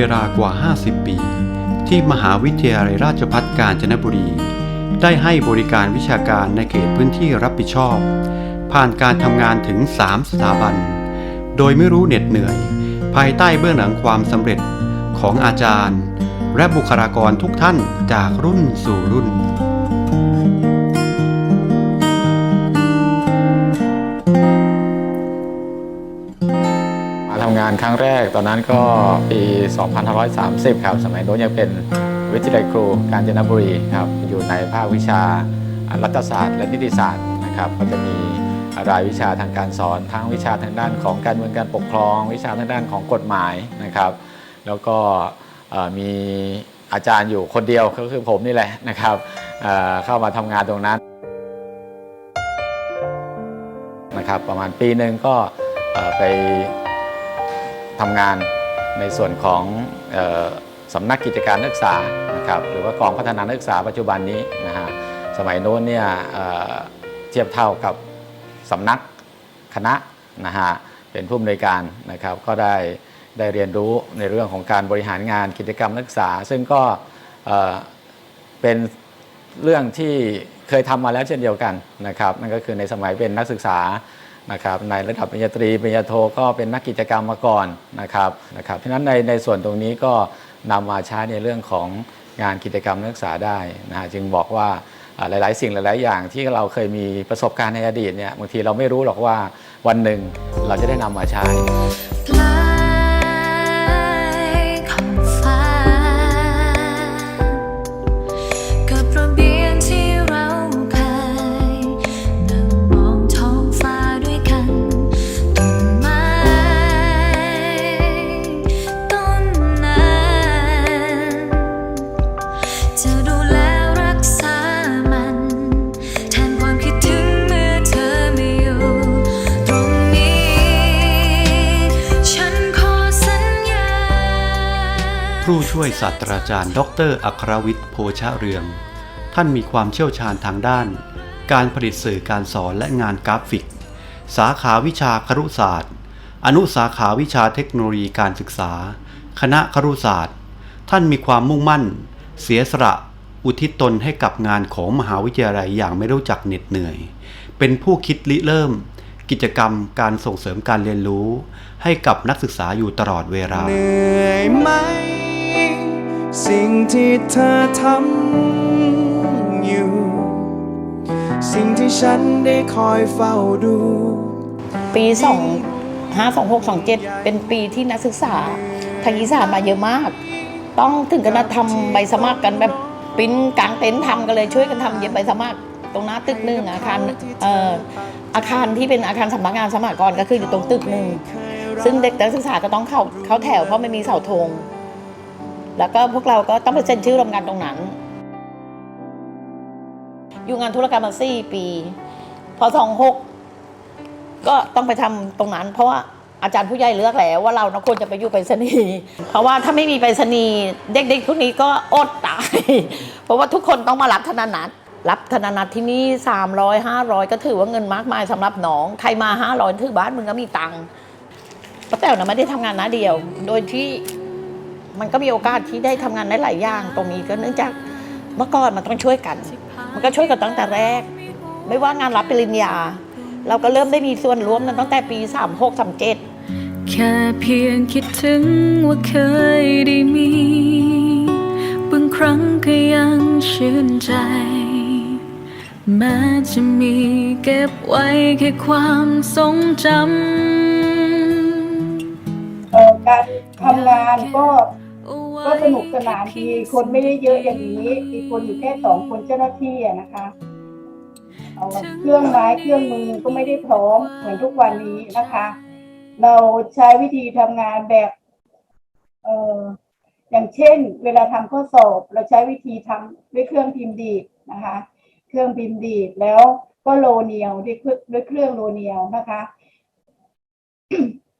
เวลากว่า 50 ปี ที่มหาวิทยาลัยราชภัฏกาญจนบุรี ได้ให้บริการวิชาการในเขตพื้นที่รับผิดชอบ ผ่านการทำงานถึง 3 สถาบัน โดยไม่รู้เหน็ดเหนื่อย ภายใต้เบื้องหลังความสำเร็จของอาจารย์ และบุคลากรทุกท่านจากรุ่นสู่รุ่น ทำงานครั้งแรกตอนนั้นก็ปี 2530 ครับ สมัยโน้นยังเป็นวิทยาลัยครูกาญจนบุรีครับ อยู่ในภาควิชารัฐศาสตร์และนิติศาสตร์นะครับก็จะมีรายวิชาทางการสอนทั้งวิชาทางด้านของการเมืองการปกครอง วิชาทางด้านของกฎหมายนะครับ แล้วก็เอ่อมีอาจารย์อยู่คนเดียวก็คือผมนี่แหละนะครับเอ่อเข้ามาทำงานตรงนั้นนะครับประมาณปีหนึ่งก็เอ่อไป ทำงานในส่วนของออสำนักกิจการนักศึกษานะครับหรือว่ากองพัฒนานักศึกษาปัจจุบันนี้นะฮะสมัยโน้นเนี่ยเเทียบเท่ากับสำนักคณะนะฮะเป็นผู้อำนวยการนะครับก็ได้ได้เรียนรู้ในเรื่องของการบริหารงานกิจกรรมนักศึกษา ซึ่งก็เเป็นเรื่องที่เคยทำมาแล้วเช่นเดียวกันนะครับนั่นก็คือในสมัยเป็นนักศึกษา นะครับในระดับปริญญาตรีปริญญาโทก็เป็นนักกิจกรรมมาก่อนนะครับนะครับเพราะฉะนั้นในในส่วนตรงนี้ก็นำมาใช้ในเรื่องของงานกิจกรรมนักศึกษาได้นะฮะจึงบอกว่าหลาย ๆ สิ่งหลาย ๆ อย่างที่เราเคยมีประสบการณ์ในอดีตเนี่ยบางทีเราไม่รู้หรอกว่าวันหนึ่งเราจะได้นำมาใช้ ผู้ช่วยศาสตราจารย์ ดร อัครวิทย์ โพชะเรือง ท่านมีความเชี่ยวชาญทางด้าน การผลิตสื่อการสอนและงานกราฟิก สาขาวิชาครุศาสตร์ อนุสาขาวิชาเทคโนโลยีการศึกษา คณะครุศาสตร์ ท่านมีความมุ่งมั่น เสียสละอุทิศตนให้กับงานของมหาวิทยาลัยอย่างไม่รู้จักเหน็ดเหนื่อย เป็นผู้คิดริเริ่ม กิจกรรมการส่งเสริมการเรียนรู้ ให้กับนักศึกษาอยู่ตลอดเวลาเหนื่อยไหม สิ่งที่เธอทำอยู่ สิ่งที่ฉันได้คอยเฝ้าดู ปี2 5 2 6 2 7 เป็นปีที่นักศึกษาทางอีสานมาเยอะมาก ต้องถึงกันทำใบสมัครกันแบบปิ้นกลางเต็นท์ทำกันเลยช่วยกันทำเย็บใบสมัครตรงหน้าตึกหนึ่งอาคารเอ่ออาคารที่เป็นอาคารสำนักงานสมัครกรก็คืออยู่ตรงตึกหนึ่งซึ่งเด็กนักศึกษาก็ต้องเข้าเข้าแถวเพราะไม่มีเสาธง แล้วก็พวกเราก็ต้องไปเซ็นชื่อรวมกันตรงนั้น อยู่งานธุรกรรมมาสี่ปี พอสองหกก็ต้องไปทำตรงนั้น เพราะว่าอาจารย์ผู้ใหญ่เลือกแล้วว่าเรานะควรจะไปอยู่ไปรษณีย์เพราะว่าถ้าไม่มีไปรษณีย์เด็กๆพวกนี้ก็อดตาย เพราะว่าทุกคนต้องมารับธนานัตรับธนานัตที่นี่300 500 ก็ถือว่าเงินมากมายสำหรับน้อง ใครมา 500ถือบ้านมึงก็มีตังค์ป้าแต๋วนะไม่ได้ทำงานน้าเดียว โดยที่ มันก็มีโอกาสที่ได้ทำงานได้หลายอย่างตรงนี้ก็เนื่องจากเมื่อก่อนมันต้องช่วยกัน มันก็ช่วยกันตั้งแต่แรก ไม่ว่างานรับปริญญา เราก็เริ่มได้มีส่วนร่วมนั้นตั้งแต่ปี 36 37แค่เพียงคิดถึงว่าเคยได้มีบางครั้งก็ยังชื่นใจแม้จะมีเก็บไว้แค่ความทรงจำเอ่อการทำงานก็ก็ส นุกสนานดีคนไม่ได้เยอะอย่างนี้ มีคนอยู่แค่สองคนเจ้าหน้าที่อะนะคะเอ่อเครื่องไม้เครื่องมือก็ไม่ได้พร้อมเหมือนทุกวันนี้นะคะ เราใช้วิธีทำงานแบบเอออย่างเช่น เวลาทำข้อสอบ เราใช้วิธีทำด้วยเครื่องพิมพ์ดีดนะคะ เครื่องพิมพ์ดีดแล้วก็โลเนียวด้วยเครื่องด้วยเครื่องโลเนียวนะคะ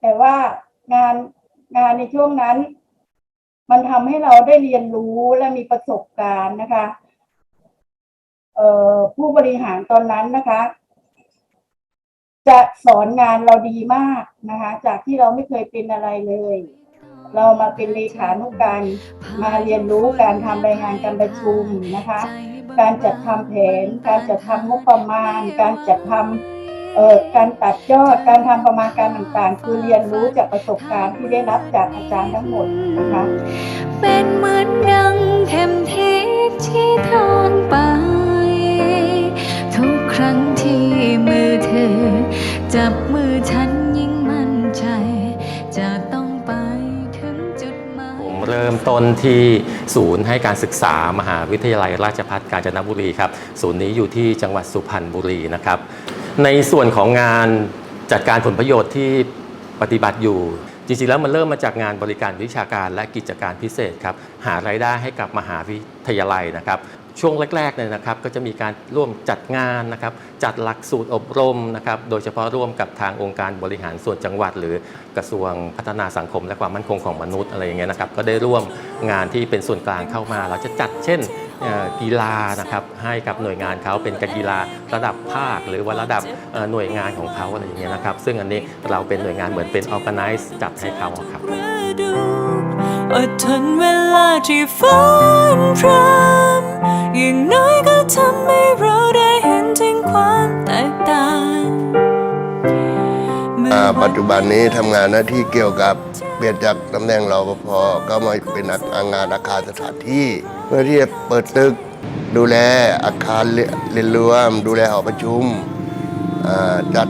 แต่ว่างานงานในช่วงนั้น มันทำให้เราได้เรียนรู้และมีประสบการณ์นะคะเออผู้บริหารตอนนั้นนะคะ จะสอนงานเราดีมากนะคะ จากที่เราไม่เคยเป็นอะไรเลย เรามาเป็นเลขานุกการมาเรียนรู้การทำรายงานการประชุมนะคะ การจัดทำแผน การจัดทำงบประมาณ การจัดทำ เอ่อการตัดยอดการทำประมาณการต่างๆ คือเรียนรู้จากประสบการณ์ที่ได้รับจากอาจารย์ทั้งหมดนะคะ เป็นเหมือนดังเข็มทิศที่ทางไป ทุกครั้งที่มือเธอ จับมือฉันยิ่งมั่นใจ จะต้องไปถึงจุดหมาย ผมเริ่มต้นที่ศูนย์ให้การศึกษามหาวิทยาลัยราชภัฏกาญจนบุรีครับ ศูนย์นี้อยู่ที่จังหวัดสุพรรณบุรีนะครับ ในส่วนของงานจัดการผลประโยชน์ที่ปฏิบัติอยู่ จริงๆ แล้วมันเริ่มมาจากงานบริการวิชาการและกิจการพิเศษครับหารายได้ให้กับมหาวิทยาลัยนะครับช่วงแรกๆเนี่ยนะครับก็จะมีการร่วมจัดงานนะครับจัดหลักสูตรอบรมนะครับโดยเฉพาะร่วมกับทางองค์การบริหารส่วนจังหวัด หรือกระทรวงพัฒนาสังคม และความมั่นคงของมนุษย์อะไรอย่างเงี้ยนะครับก็ได้ร่วมงานที่เป็นส่วนกลางเข้ามา เราจะจัดเช่น กีฬานะครับให้กับหน่วยงานเขาเป็นการกีฬาระดับภาค หรือว่าระดับหน่วยงานของเขาอะไรอย่างเงี้ยนะครับ ซึ่งอันนี้เราเป็นหน่วยงานเหมือนเป็น organize จัดให้เขาครับอดทนเวลาที่ฝนพร ปัจจุบันนี้ทำงานหน้าที่เกี่ยวกับเปลี่ยนจากตำแหน่งรปภก็มาเป็นอาางานอาคารสถานที่ เพื่อที่จะเปิดตึกดูแลอาคารเรียนรวม ดูแลหอประชุมจัด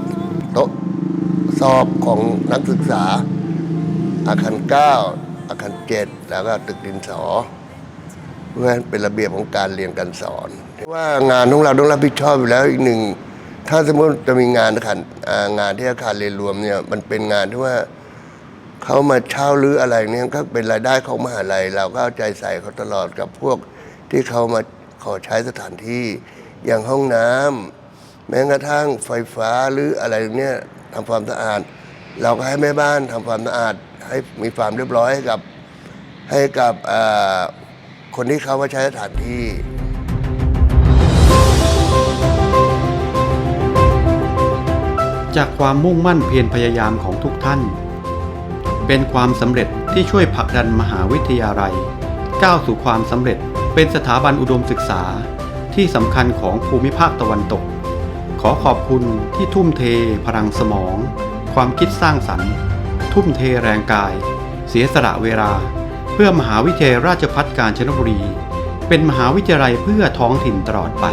โต๊ะสอบของนักศึกษา อาคาร 9 อาคาร 7 แล้วก็ตึกดินสอเพื่อเป็นระเบียบของการเรียนการสอนว่างานของเราต้องรับผิดชอบอยู่แล้วอีกหนึ่ง ถ้าสมมติจะมีงานอาคารงานที่อาคารเรียนรวมเนี่ย มันเป็นงานที่ว่าเขามาเช่าหรืออะไรเนี่ยก็เป็นรายได้ของมหาลัย เราก็เอาใจใส่เขาตลอดกับพวกที่เขามาขอใช้สถานที่อย่างห้องน้ำแม้กระทั่งไฟฟ้าหรืออะไรเนี่ยทำความสะอาด เราก็ให้แม่บ้านทำความสะอาด ให้มีความเรียบร้อยให้กับให้กับคนที่เขามาใช้สถานที่ จากความมุ่งมั่นเพียรพยายามของทุกท่าน เป็นความสำเร็จที่ช่วยผลักดันมหาวิทยาลัย ก้าวสู่ความสำเร็จเป็นสถาบันอุดมศึกษาที่สำคัญของภูมิภาคตะวันตก ขอขอบคุณที่ทุ่มเท พลังสมอง ความคิดสร้างสรรค์ ทุ่มเทแรงกาย เสียสละเวลา เพื่อมหาวิทยาลัยราชภัฏกาญจนบุรี เป็นมหาวิทยาลัยเพื่อท้องถิ่นตลอดไป